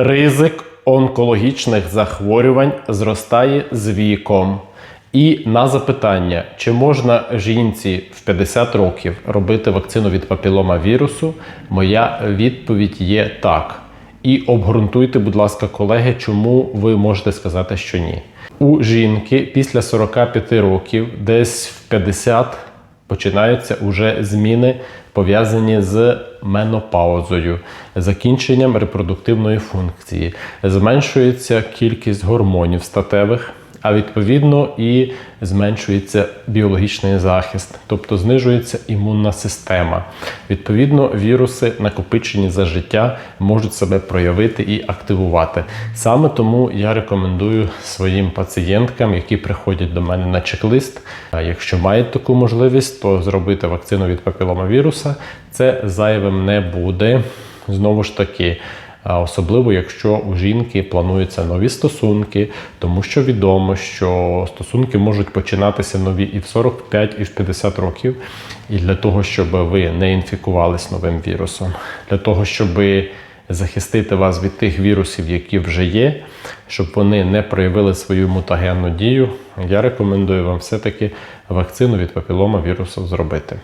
Ризик онкологічних захворювань зростає з віком. І на запитання, чи можна жінці в 50 років робити вакцину від папілома вірусу, моя відповідь є так. І обґрунтуйте, будь ласка, колеги, чому ви можете сказати, що ні. У жінки після 45 років, десь в 50 починаються уже зміни пов'язані з менопаузою, закінченням репродуктивної функції, зменшується кількість гормонів статевих. А відповідно і зменшується біологічний захист, тобто знижується імунна система. Відповідно, віруси, накопичені за життя, можуть себе проявити і активувати. Саме тому я рекомендую своїм пацієнткам, які приходять до мене на чек-лист, якщо мають таку можливість, то зробити вакцину від папіломавіруса. Це зайвим не буде. Знову ж таки. Особливо, якщо у жінки плануються нові стосунки, тому що відомо, що стосунки можуть починатися нові і в 45, і в 50 років. І для того, щоб ви не інфікувались новим вірусом, для того, щоб захистити вас від тих вірусів, які вже є, щоб вони не проявили свою мутагенну дію, я рекомендую вам все-таки вакцину від папілома вірусу зробити.